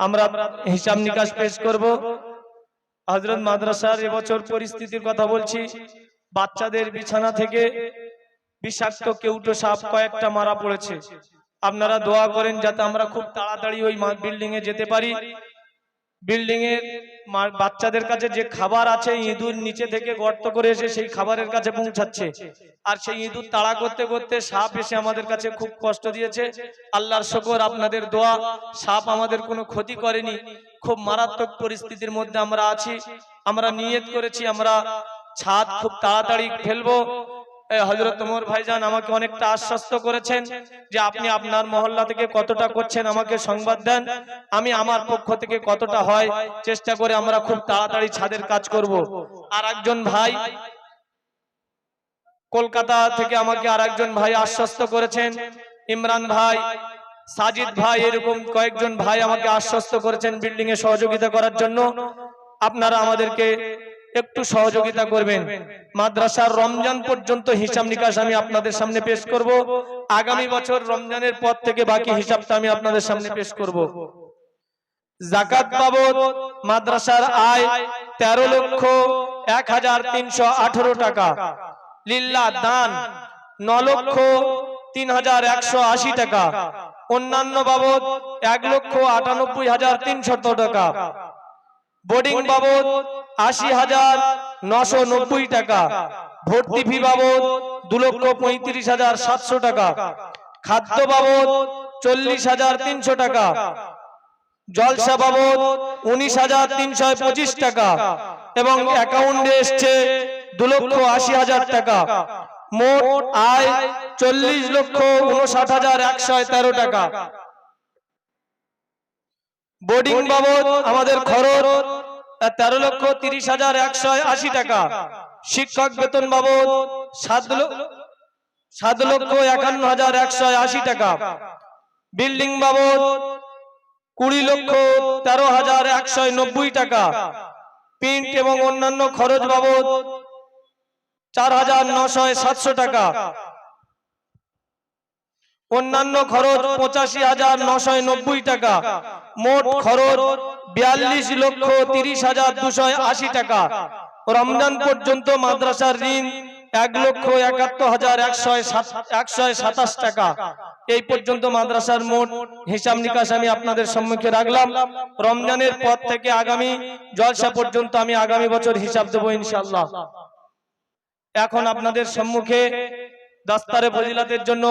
আমরা হিসাব নিকাশ পেশ করব। হজরত মাদ্রাসার এবছর পরিস্থিতির কথা বলছি। বাচ্চাদের বিছানা থেকে বিষাক্ত কেউটো সাপ কয়েকটা মারা পড়েছে। আপনারা দোয়া করেন যাতে আমরা খুব তাড়াতাড়ি ওই বিল্ডিং এ যেতে পারি। বিল্ডিং এর বাচ্চাদের কাছে যে খাবার আছে, ইঁদুর নিচে থেকে গর্ত করে এসে সেই খাবারের কাছে পৌঁছাচ্ছে। আর সেই ইঁদুর তাড়া করতে করতে সাপ এসে আমাদের কাছে খুব কষ্ট দিয়েছে। আল্লাহর শকর, আপনাদের দোয়া, সাপ আমাদের কোনো ক্ষতি করেনি। খুব মারাত্মক পরিস্থিতির মধ্যে আমরা আছি। আমরা নিয়ত করেছি, আমরা ছাদ খুব তাড়াতাড়ি ফেলব। হজরত তোমর ভাইজান আমাকে অনেকটা আশ্বস্ত করেছেন যে আপনি আপনার মহল্লা থেকে কতটা করছেন, আমাকে সংবাদ দেন। আমি আমার পক্ষ থেকে কতটা হয়, চেষ্টা করে আমরা খুব তাড়াতাড়ি ছাদের কাজ করব। আর একজন ভাই কলকাতা থেকে আমাকে আর একজন ভাই আশ্বস্ত করেছেন, ইমরান ভাই, সাজিদ ভাই, এরকম কয়েকজন ভাই আমাকে আশ্বস্ত করেছেন বিল্ডিং এ সহযোগিতা করার জন্য। আপনারা আমাদেরকে একটু সহযোগিতা করবেন। মাদ্রাসার রমজান পর্যন্ত হিসাব নিকাশ আমি আপনাদের সামনে পেশ করব। আগামী বছর রমজানের পর থেকে বাকি হিসাবটা আমি আপনাদের সামনে পেশ করব। জাকাত বাবদ মাদ্রাসার আয় তেরো লক্ষ এক হাজার তিনশো আঠারো টাকা। লিল্লা দান ন লক্ষ তিন হাজার একশো আশি টাকা। অন্যান্য বাবদ এক লক্ষ আটানব্বই হাজার তিনশত টাকা। বোর্ডিং বাবদ আশি হাজার নশো নব্বই টাকা। ভর্তি ফি বাবদ দু লক্ষ পঁয়ত্রিশ হাজার সাতশো টাকা। খাদ্য বাবদ চল্লিশ হাজার তিনশো টাকা। জলসা বাবদ উনিশ হাজার তিনশো পঁচিশ টাকা। এবং অ্যাকাউন্টে এসছে দু লক্ষ আশি হাজার টাকা। মোট আয় চল্লিশ লক্ষ উনষাট হাজার একশো তেরো টাকা। বোর্ডিং বাবদ আমাদের খরচ তেরো লক্ষ তিরিশ হাজার একশো আশি টাকা। শিক্ষক বেতন বাবদ সাত লক্ষ সাত লক্ষ একান্ন হাজার একশো আশি টাকা। বিল্ডিং বাবদ কুড়ি লক্ষ তেরো হাজার একশো নব্বই টাকা। প্রিন্ট এবং অন্যান্য খরচ বাবদ চার হাজার নশো সাতশো টাকা। অন্যান্য খরচ পঁচাশি হাজার নশো নব্বই টাকা। মোট খরচ বিয়াল্লিশ লক্ষ তিরিশ হাজার দুশো আশি টাকা। রমজান পর্যন্ত মাদ্রাসার ঋণ এক লক্ষ একাত্তর হাজার একশো সাতাশ টাকা। এই পর্যন্ত মাদ্রাসার মোট হিসাব নিকাশ আমি আপনাদের সম্মুখে রাখলাম। রমজানের পর থেকে আগামী জলসা পর্যন্ত আমি আগামী বছর হিসাব দেবো ইনশাল্লাহ এখন আপনাদের সম্মুখে দাস্তারে ফজিলাতের জন্য